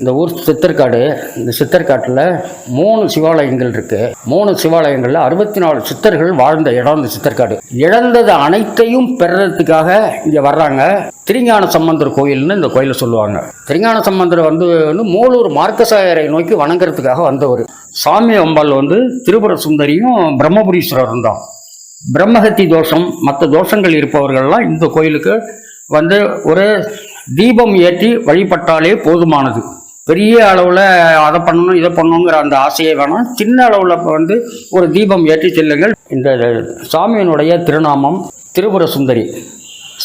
இந்த ஊர் சித்தர்காடு இந்த சித்தர்காட்டில் மூணு சிவாலயங்கள் இருக்குது மூணு சிவாலயங்களில் அறுபத்தி நாலு சித்தர்கள் வாழ்ந்த இடம் இந்த சித்தர்காடு. இழந்தது அனைத்தையும் பெறதுக்காக இங்கே வர்றாங்க. திருஞான சம்பந்தர் கோயில்னு இந்த கோயிலை சொல்லுவாங்க. திருஞான சம்பந்தர் வந்து வந்து மூலூர் மார்க்கசாயரை நோக்கி வணங்குறதுக்காக வந்தவர். சாமி அம்பாள் வந்து திருபுர சுந்தரியும் பிரம்மபுரீஸ்வரரும் தான். பிரம்மஹத்தி தோஷம் மற்ற தோஷங்கள் இருப்பவர்கள்லாம் இந்த கோயிலுக்கு வந்து ஒரு தீபம் ஏற்றி வழிபட்டாலே போதுமானது. பெரிய அளவில் அதை பண்ணணும் இதை பண்ணணுங்கிற அந்த ஆசையை வேணாம். சின்ன அளவில் வந்து ஒரு தீபம் ஏற்றி செல்லுங்கள். இந்த சாமியினுடைய திருநாமம் திருபுர சுந்தரி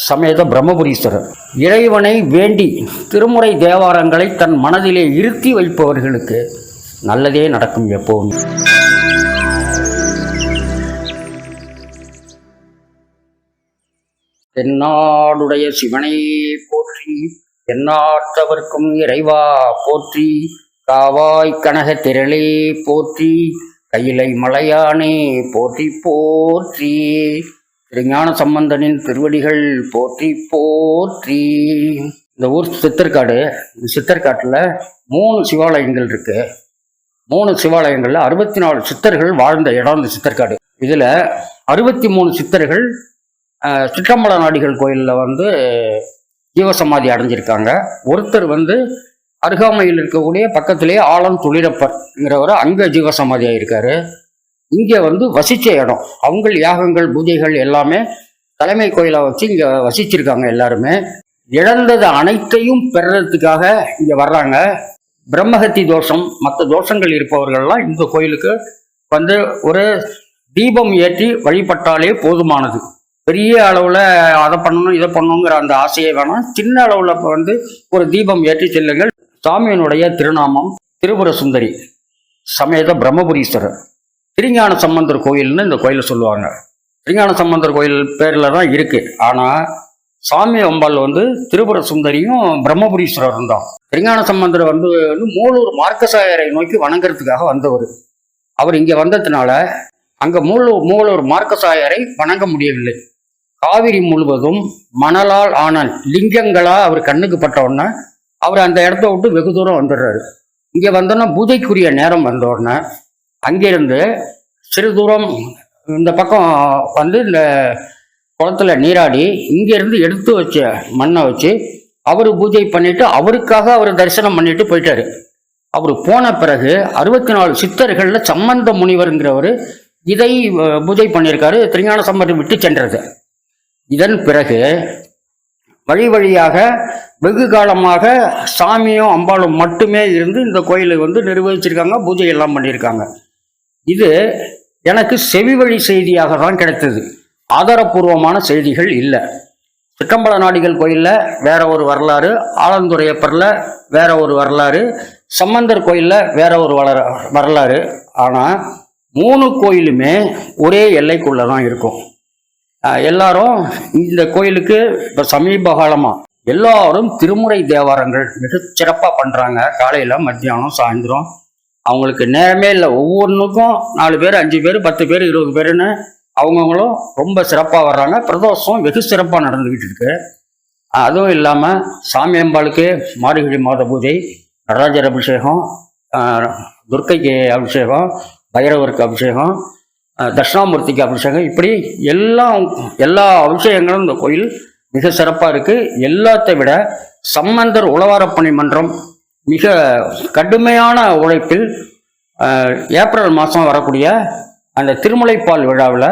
சமேத பிரம்மபுரீஸ்வரர். இறைவனை வேண்டி திருமுறை தேவாரங்களை தன் மனதிலே இருத்தி வைப்பவர்களுக்கு நல்லதே நடக்கும் எப்போவும் தென்னாடுடைய சிவனை போற்றி என்னாற்றவர்க்கும் இறைவா போற்றி. காவாய் கனக திரளே போற்றி. கையிலை மலையானே போற்றி போற்றி. திருஞான சம்பந்தனின் திருவடிகள் போற்றி போற்றி. இந்த ஊர் சித்தர்காடு இந்த சித்தர்காட்டில் மூணு சிவாலயங்கள் இருக்கு. மூணு சிவாலயங்களில் அறுபத்தி நாலு சித்தர்கள் வாழ்ந்த இடம் இந்த சித்தர்காடு. இதில் அறுபத்தி மூணு சித்தர்கள் அஹ், சிற்றம்பல நாடிகள் கோயிலில் வந்து ஜீவசமாதி அடைஞ்சிருக்காங்க. ஒருத்தர் வந்து அருகாமையில் இருக்கக்கூடிய பக்கத்திலேயே ஆலம் துளிரப்பர்ங்கிறவர் அங்கே ஜீவசமாதி ஆயிருக்காரு. இங்கே வந்து வசித்த இடம். அவங்கள் யாகங்கள் பூஜைகள் எல்லாமே தலைமை கோயிலாக வச்சு இங்கே வசிச்சிருக்காங்க எல்லாருமே. இழந்தது அனைத்தையும் பெறறதுக்காக இங்கே வர்றாங்க. பிரம்மஹத்தி தோஷம் மற்ற தோஷங்கள் இருப்பவர்கள்லாம் இந்த கோயிலுக்கு வந்து ஒரு தீபம் ஏற்றி வழிபட்டாலே போதுமானது. பெரிய அளவில் அதை பண்ணணும் இதை பண்ணணுங்கிற அந்த ஆசையை வேணாம். சின்ன அளவில் வந்து ஒரு தீபம் ஏற்றி செல்லுங்கள். சாமியினுடைய திருநாமம் திரிபுர சுந்தரி சமேத பிரம்மபுரீஸ்வரர். திருஞான சம்பந்தர் கோயில்னு இந்த கோயிலை சொல்லுவாங்க. திருஞான சம்பந்தர் கோயில் பேரில் தான் இருக்குது ஆனால் சாமி அம்பாள் வந்து திரிபுர சுந்தரியும் பிரம்மபுரீஸ்வரரும் தான். திருஞான சம்பந்தர் வந்து வந்து மூலூர் மார்க்கசாயரை நோக்கி வணங்குறதுக்காக வந்தவர். அவர் இங்கே வந்ததுனால அங்கே மூலூர் மூலூர் மார்க்கசாயரை வணங்க முடியவில்லை. காவிரி முழுவதும் மணலால் ஆனான் லிங்கங்களா அவர் கண்ணுக்கு பட்டவுடனே அவர் அந்த இடத்த விட்டு வெகு தூரம் வந்துடுறாரு. இங்கே வந்தோன்னா பூஜைக்குரிய நேரம் வந்தோடனே அங்கிருந்து சிறு தூரம் இந்த பக்கம் வந்து இந்த குளத்துல நீராடி இங்கிருந்து எடுத்து வச்ச மண்ணை வச்சு அவர் பூஜை பண்ணிட்டு அவருக்காக அவர் தரிசனம் பண்ணிட்டு போயிட்டாரு. அவர் போன பிறகு அறுபத்தி நாலு சித்தர்களில் சம்பந்த முனிவருங்கிறவர் இதை பூஜை பண்ணியிருக்காரு. திருஞான சம்பந்தம் விட்டு சென்றது. இதன் பிறகு வழி வழியாக வெகு காலமாக சாமியும் அம்பாளும் மட்டுமே இருந்து இந்த கோயிலை வந்து நிர்வகிச்சிருக்காங்க பூஜை எல்லாம் பண்ணியிருக்காங்க. இது எனக்கு செவி வழி செய்தியாக தான் கிடைத்தது. ஆதாரபூர்வமான செய்திகள் இல்லை. சிற்றம்பல நாடிகள் கோயிலில் வேற ஒரு வரலாறு ஆலந்துறையப்பரில் வேற ஒரு வரலாறு சம்பந்தர் கோயிலில் வேற ஒரு வளர வரலாறு. ஆனால் மூணு கோயிலுமே ஒரே எல்லைக்குள்ளே தான் இருக்கும். எல்லாரும் இந்த கோயிலுக்கு இப்போ சமீப காலமாக எல்லாரும் திருமுறை தேவாரங்கள் மிக சிறப்பாக பண்ணுறாங்க காலையில் மத்தியானம் சாயந்தரம். அவங்களுக்கு நேரமே இல்லை. ஒவ்வொன்றுக்கும் நாலு பேர் அஞ்சு பேர் பத்து பேர் இருபது பேருன்னு அவங்கவுங்களும் ரொம்ப சிறப்பாக வர்றாங்க. பிரதோஷம் வெகு சிறப்பாக நடந்துக்கிட்டு இருக்கு. அதுவும் இல்லாமல் சாமி அம்பாளுக்கு மார்கழி மாத பூஜை நடராஜர் அபிஷேகம் துர்க்கைக்கு அபிஷேகம் பைரவருக்கு அபிஷேகம் தட்சிணாமூர்த்திக்கு அபிஷேகம். இப்படி எல்லா எல்லா அபிஷேகங்களும் இந்த கோயில் மிக சிறப்பாக இருக்குது எல்லாத்தை விட சம்பந்தர் உளவாரப்பணி மன்றம் மிக கடுமையான உழைப்பில் ஏப்ரல் மாதம் வரக்கூடிய அந்த திருமலைப்பால் விழாவில்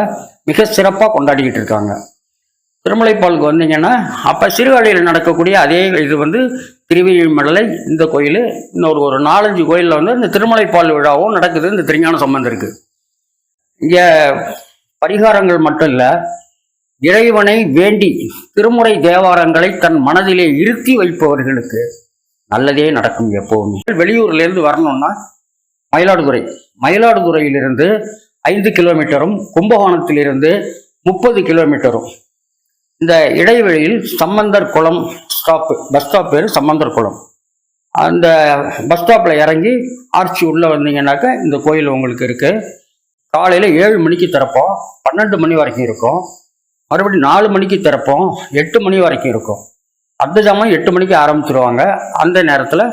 மிக சிறப்பாக கொண்டாடிக்கிட்டு இருக்காங்க. திருமலைப்பாலுக்கு வந்தீங்கன்னா அப்போ சிறுகாழியில் நடக்கக்கூடிய அதே இது வந்து திருவிழிமடலை இந்த கோயில் இன்னொரு ஒரு நாலஞ்சு கோயிலில் வந்து இந்த திருமலைப்பால் விழாவும் நடக்குது. இந்த திருஞான சம்பந்தம் இருக்குது இங்கே பரிகாரங்கள் மட்டும் இல்லை இறைவனை வேண்டி திருமுறை தேவாரங்களை தன் மனதிலே இருத்தி வைப்பவர்களுக்கு நல்லதே நடக்கும் எப்போவுமே வெளியூர்லேருந்து வரணும்னா மயிலாடுதுறை. மயிலாடுதுறையிலிருந்து ஐந்து கிலோமீட்டரும் கும்பகோணத்திலிருந்து முப்பது கிலோமீட்டரும். இந்த இடைவெளியில் சம்பந்தர் குளம் ஸ்டாப்பு பஸ் ஸ்டாப் பேர் சம்பந்தர் குளம். அந்த பஸ் ஸ்டாப்பில் இறங்கி ஆர்ச்சி உள்ளே வந்தீங்கன்னாக்க இந்த கோயில் உங்களுக்கு இருக்குது காலையில் ஏழு மணிக்கு திறப்போம் பன்னெண்டு மணி வரைக்கும் இருக்கும். மறுபடியும் நாலு மணிக்கு திறப்போம் எட்டு மணி வரைக்கும் இருக்கும். அர்த்த ஜாமம் எட்டு மணிக்கு ஆரம்பிச்சிருவாங்க. அந்த நேரத்தில்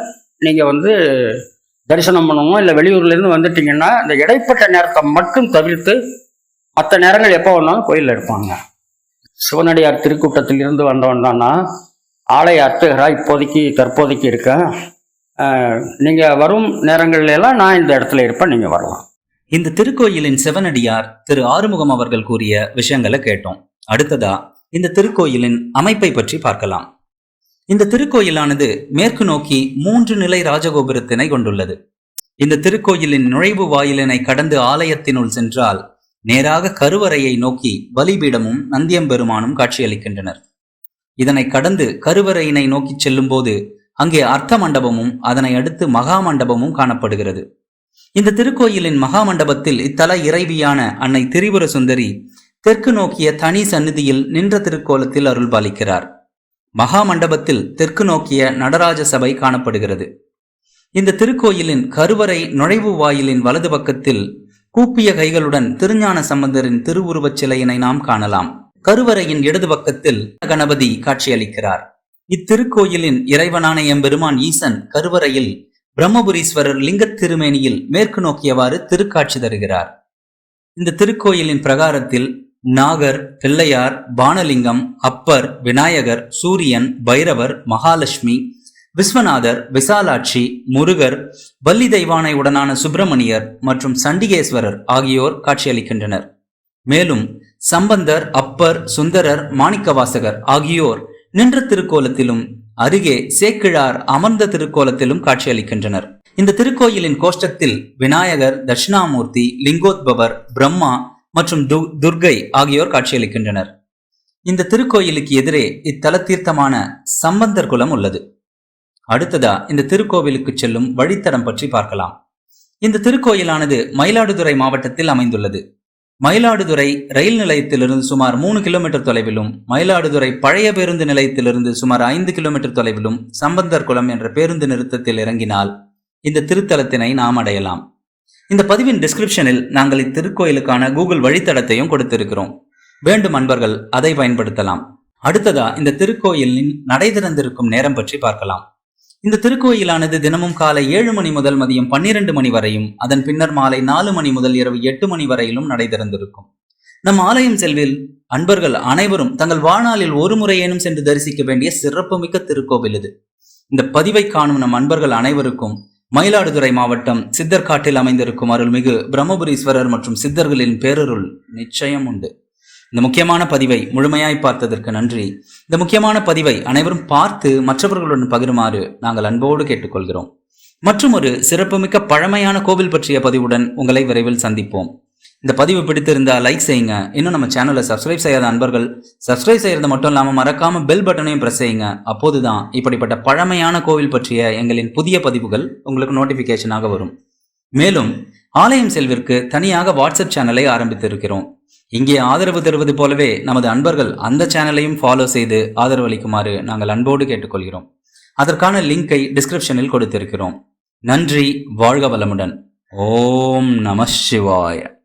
நீங்கள் வந்து தரிசனம் பண்ணணும் இல்லை வெளியூர்லேருந்து வந்துட்டீங்கன்னா இந்த இடைப்பட்ட நேரத்தை மட்டும் தவிர்த்து மற்ற நேரங்கள் எப்போ வேணாலும் கோயிலில் இருப்பாங்க. சிவனடியார் திருக்கூட்டத்திலிருந்து வந்தவன் தானா ஆலய அர்த்தகராக இப்போதைக்கு தற்போதைக்கு இருக்கேன். நீங்கள் வரும் நேரங்கள்லாம் நான் இந்த இடத்துல இருப்பேன் நீங்கள் வரலாம். இந்த திருக்கோயிலின் சிவனடியார் திரு ஆறுமுகம் அவர்கள் கூறிய விஷயங்களை கேட்டோம். அடுத்ததா இந்த திருக்கோயிலின் அமைப்பை பற்றி பார்க்கலாம். இந்த திருக்கோயிலானது மேற்கு நோக்கி மூன்று நிலை ராஜகோபுரத்தினை கொண்டுள்ளது. இந்த திருக்கோயிலின் நுழைவு வாயிலினை கடந்து ஆலயத்தினுள் சென்றால் நேராக கருவறையை நோக்கி பலிபீடமும் நந்தியம்பெருமானும் காட்சியளிக்கின்றனர். இதனை கடந்து கருவறையினை நோக்கி செல்லும்போது அங்கே அர்த்த மண்டபமும் அதனை அடுத்து மகா மண்டபமும் காணப்படுகிறது. இந்த திருக்கோயிலின் மகாமண்டபத்தில் இத்தல இறைவியான அன்னை திரிபுர சுந்தரி தெற்கு நோக்கிய தனி சந்நிதியில் நின்ற திருக்கோலத்தில் அருள் பாலிக்கிறார். மகாமண்டபத்தில் தெற்கு நோக்கிய நடராஜ சபை காணப்படுகிறது. இந்த திருக்கோயிலின் கருவறை நுழைவு வாயிலின் வலது பக்கத்தில் கூப்பிய கைகளுடன் திருஞான சம்பந்தரின் திருவுருவச் சிலையினை நாம் காணலாம். கருவறையின் இடது பக்கத்தில் கணபதி காட்சியளிக்கிறார். இத்திருக்கோயிலின் இறைவனான எம்பெருமான் ஈசன் கருவறையில் பிரம்மபுரீஸ்வரர் லிங்கத் திருமேனியில் மேற்கு நோக்கியவாறு திருக்காட்சி தருகிறார். இந்த திருக்கோயிலின் பிரகாரத்தில் நாகர் பிள்ளையார் பானலிங்கம் அப்பர் விநாயகர் சூரியன் பைரவர் மகாலட்சுமி விஸ்வநாதர் விசாலாட்சி முருகர் பள்ளி தெய்வானை உடனான சுப்பிரமணியர் மற்றும் சண்டிகேஸ்வரர் ஆகியோர் காட்சியளிக்கின்றனர். மேலும் சம்பந்தர் அப்பர் சுந்தரர் மாணிக்கவாசகர் ஆகியோர் நின்ற திருக்கோலத்திலும் அருகே சேக்கிழார் அமர்ந்த திருக்கோலத்திலும் காட்சியளிக்கின்றனர். இந்த திருக்கோயிலின் கோஷ்டத்தில் விநாயகர் தட்சிணாமூர்த்தி லிங்கோத்பவர் பிரம்மா மற்றும் து- துர்கை ஆகியோர் காட்சியளிக்கின்றனர். இந்த திருக்கோயிலுக்கு எதிரே இத்தல தீர்த்தமான சம்பந்தர் குலம் உள்ளது. அடுத்ததா இந்த திருக்கோவிலுக்கு செல்லும் வழித்தடம் பற்றி பார்க்கலாம். இந்த திருக்கோயிலானது மயிலாடுதுறை மாவட்டத்தில் அமைந்துள்ளது. மயிலாடுதுறை ரயில் நிலையத்திலிருந்து சுமார் மூணு கிலோமீட்டர் தொலைவிலும் மயிலாடுதுறை பழைய பேருந்து நிலையத்திலிருந்து சுமார் ஐந்து கிலோமீட்டர் தொலைவிலும் சம்பந்தர் குளம் என்ற பேருந்து நிறுத்தத்தில் இறங்கினால் இந்த திருத்தலத்தினை நாம் அடையலாம். இந்த பதிவின் டிஸ்கிரிப்ஷனில் நாங்கள் இத்திருக்கோயிலுக்கான கூகுள் வழித்தடத்தையும் கொடுத்திருக்கிறோம். வேண்டும் அன்பர்கள் அதை பயன்படுத்தலாம். அடுத்ததா இந்த திருக்கோயிலின் நடை திறந்திருக்கும் நேரம் பற்றி பார்க்கலாம். இந்த திருக்கோயிலானது தினமும் காலை ஏழு மணி முதல் மதியம் பன்னிரண்டு மணி வரையும் அதன் பின்னர் மாலை நாலு மணி முதல் இரவு எட்டு மணி வரையிலும் நடை திறந்திருக்கும் நம் ஆலயம் செல்வில் அன்பர்கள் அனைவரும் தங்கள் வாழ்நாளில் ஒரு முறையேனும் சென்று தரிசிக்க வேண்டிய சிறப்புமிக்க திருக்கோவில் இது. இந்த பதிவை காணும் நம் அன்பர்கள் அனைவருக்கும் மயிலாடுதுறை மாவட்டம் சித்தர்காட்டில் அமைந்திருக்கும் அருள்மிகு பிரம்மபுரீஸ்வரர் மற்றும் சித்தர்களின் பேரருள் நிச்சயம் உண்டு இந்த முக்கியமான பதிவை முழுமையாய் பார்த்ததற்கு நன்றி. இந்த முக்கியமான பதிவை அனைவரும் பார்த்து மற்றவர்களுடன் பகிருமாறு நாங்கள் அன்போடு கேட்டுக்கொள்கிறோம். மற்றும் ஒரு சிறப்புமிக்க பழமையான கோவில் பற்றிய பதிவுடன் உங்களை விரைவில் சந்திப்போம். இந்த பதிவு பிடித்திருந்தால் லைக் செய்யுங்க. இன்னும் நம்ம சேனலை சப்ஸ்கிரைப் செய்யாத அன்பர்கள் சப்ஸ்கிரைப் செய்யறது மட்டும் இல்லாமல் மறக்காம பெல் பட்டனையும் ப்ரெஸ் செய்யுங்க. அப்போதுதான் இப்படிப்பட்ட பழமையான கோவில் பற்றிய எங்களின் புதிய பதிவுகள் உங்களுக்கு நோட்டிபிகேஷனாக வரும். மேலும் ஆலயம் செல்விற்கு தனியாக வாட்ஸ்அப் சேனலை ஆரம்பித்திருக்கிறோம். இங்கே ஆதரவு தருவது போலவே நமது அன்பர்கள் அந்த சேனலையும் ஃபாலோ செய்து ஆதரவளிக்குமாறு நாங்கள் அன்போடு கேட்டுக்கொள்கிறோம். அதற்கான லிங்கை டிஸ்கிரிப்ஷனில் கொடுத்திருக்கிறோம். நன்றி வாழ்க வளமுடன். ஓம் நம சிவாய.